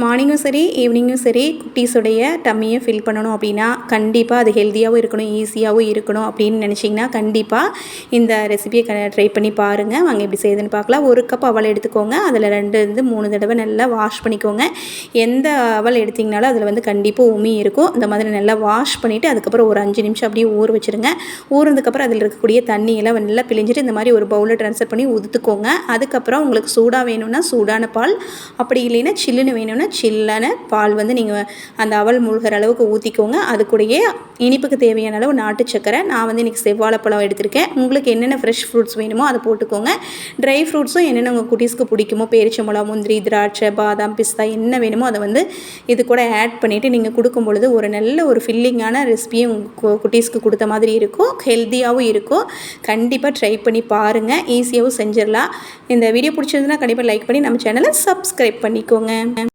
மார்னிங்கும் சரி ஈவினிங்கும் சரி குட்டீஸுடைய டம்மியை ஃபில் பண்ணணும் அப்படின்னா கண்டிப்பாக அது ஹெல்த்தியாகவும் இருக்கணும் ஈஸியாகவும் இருக்கணும் அப்படின்னு நினச்சிங்கன்னா கண்டிப்பாக இந்த ரெசிபியை க ட்ரை பண்ணி பாருங்கள் வாங்க எப்படி செய்யுதுன்னு பார்க்கலாம். ஒரு கப் அவல் எடுத்துக்கோங்க. அதில் ரெண்டு இருந்து மூணு தடவை நல்லா வாஷ் பண்ணிக்கோங்க. எந்த அவல் எடுத்திங்கனாலும் அதில் வந்து கண்டிப்பாக உமி இருக்கும். இந்த மாதிரி நல்லா வாஷ் பண்ணிவிட்டு அதுக்கப்புறம் ஒரு அஞ்சு நிமிஷம் அப்படியே ஊற வச்சுருங்க. ஊறதுக்கப்புறம் அதில் இருக்கக்கூடிய தண்ணியெல்லாம் நல்லா பிழிஞ்சிட்டு இந்த மாதிரி ஒரு பவுலில் ட்ரான்ஸ்ஃபர் பண்ணி உதுத்துக்கோங்க. அதுக்கப்புறம் உங்களுக்கு சூடாக வேணும்னா சூடான பால் அப்படி இல்லைன்னா சில்லுன்னு வேணும்னா சில்லான பால் வந்து நீங்கள் அந்த அவல் மூழ்கிற அளவுக்கு ஊற்றிக்கோங்க அது கூடயே இனிப்புக்கு தேவையான அளவு நாட்டு சக்கரை. நான் வந்து இன்றைக்கி செவ்வாழைப்பழம் எடுத்திருக்கேன். உங்களுக்கு என்னென்ன ஃப்ரெஷ் ஃப்ரூட்ஸ் வேணுமோ அதை போட்டுக்கோங்க. ட்ரை ஃப்ரூட்ஸும் என்னென்ன உங்கள் குட்டீஸ்க்கு பிடிக்குமோ பேரிச்சம்பழம் முந்திரி திராட்சை பாதாம் பிஸ்தா என்ன வேணுமோ அதை வந்து இது கூட ஆட் பண்ணிவிட்டு நீங்கள் கொடுக்கும் பொழுது ஒரு நல்ல ஒரு ஃபில்லிங்கான ரெசிபியும் உங்கள் குட்டீஸ்க்கு கொடுத்த மாதிரி இருக்கும். ஹெல்த்தியாகவும் இருக்கும். கண்டிப்பாக ட்ரை பண்ணி பாருங்கள் ஈஸியாகவும் செஞ்சிடலாம். இந்த வீடியோ பிடிச்சிருந்துன்னா கண்டிப்பாக லைக் பண்ணி நம்ம சேனலை சப்ஸ்கிரைப் பண்ணிக்கோங்க.